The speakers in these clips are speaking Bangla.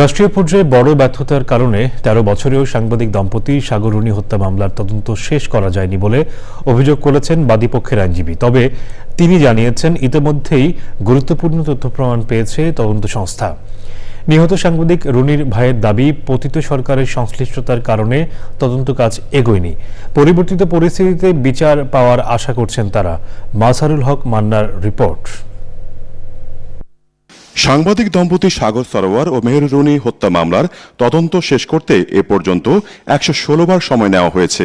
রাষ্ট্রীয় পর্যায়ে বড় ব্যর্থতার কারণে তেরো বছরেও সাংবাদিক দম্পতি সাগরুণী হত্যা মামলার তদন্ত শেষ করা যায়নি বলে অভিযোগ করেছেন বাদীপক্ষের আইনজীবী। তবে তিনি জানিয়েছেন, ইতিমধ্যেই গুরুত্বপূর্ণ তথ্য প্রমাণ পেয়েছে তদন্ত সংস্থা। নিহত সাংবাদিক রুনির ভাইয়ের দাবি, পতিত সরকারের সংশ্লিষ্টতার কারণে তদন্ত কাজ এগোয়নি। পরিবর্তিত পরিস্থিতিতে বিচার পাওয়ার আশা করছেন তারা। মাসারুল হক মান্নার রিপোর্ট। সাংবাদিক দম্পতি সাগর সরোয়ার ও মেহের রুনি হত্যা মামলার তদন্ত শেষ করতে এ পর্যন্ত একশো বার সময় নেওয়া হয়েছে।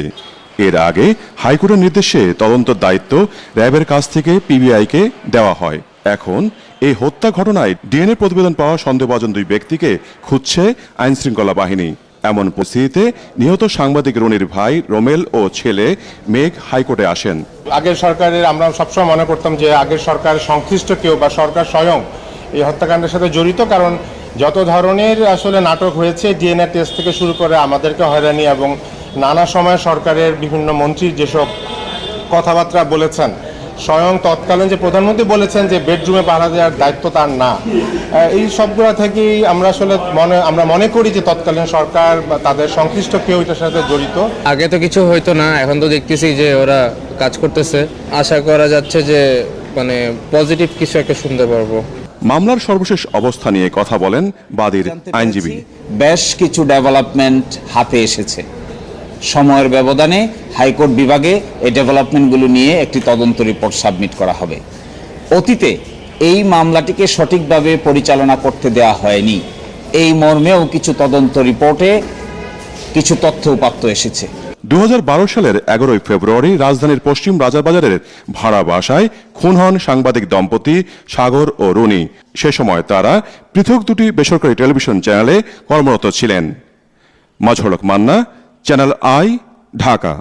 এর আগে হাইকোর্টের নির্দেশে তদন্তের দায়িত্ব র্যাবের কাছ থেকে পিবিআইকে দেওয়া হয়। এখন এই হত্যা ঘটনায় ডিএনএ প্রতিবেদন পাওয়া সন্দেহভাজন দুই ব্যক্তিকে খুঁজছে আইন শৃঙ্খলা বাহিনী। এমন পরিস্থিতিতে নিহত সাংবাদিক রনির ভাই, রোমেল ও ছেলে মেঘ হাইকোর্টে আসেন। আগের সরকারের আমরা সবসময় মনে করতাম যে আগের সরকার সংশ্লিষ্ট কেউ বা সরকার স্বয়ং এই হত্যাকাণ্ডের সাথে জড়িত, কারণ যত ধরনের আসলে নাটক হয়েছে, ডিএনএ টেস্ট থেকে শুরু করে আমাদেরকে হয়রানি এবং নানা সময় সরকারের বিভিন্ন মন্ত্রী যেসব কথাবার্তা বলেছেন, স্বয়ং তৎকালীন যে প্রধানমন্ত্রী বলেছেন যে বেডরুমে পাহারা দেওয়ার দায়িত্ব তার না। এই সবগুলো থেকেই আমরা আসলে মনে, আমরা মনে করি যে তৎকালীন সরকার বা তাদের সংশ্লিষ্ট কেউ এটার সাথে জড়িত। আগে তো কিছু হইতো না, এখন তো দেখতেছি যে ওরা কাজ করতেছে। আশা করা যাচ্ছে যে মানে পজিটিভ কিছু একটা শুনতে পারব। মামলার সর্বশেষ অবস্থা নিয়ে কথা বলেন বাদীর আইনজীবী। বেশ কিছু ডেভেলপমেন্ট হাতে এসেছে। সময়ের ব্যবধানে হাইকোর্ট বিভাগে এই ডেভেলপমেন্টগুলো নিয়ে একটি তদন্ত রিপোর্ট সাবমিট করা হবে। অতীতে এই মামলাটিকে সঠিকভাবে পরিচালনা করতে দেওয়া হয়নি। এই মর্মেও কিছু তদন্ত রিপোর্টে কিছু তথ্য উপাত্ত এসেছে। দু হাজার বারো সালের এগারোই ফেব্রুয়ারি রাজধানীর পশ্চিম রাজারবাজারের ভাড়া বাসায় খুন হন সাংবাদিক দম্পতি সাগর ও রুনি। সে সময় তারা পৃথক দুটি বেসরকারি টেলিভিশন চ্যানেলে কর্মরত ছিলেন। মাঝহলক মান্না, চ্যানেল আই, ঢাকা।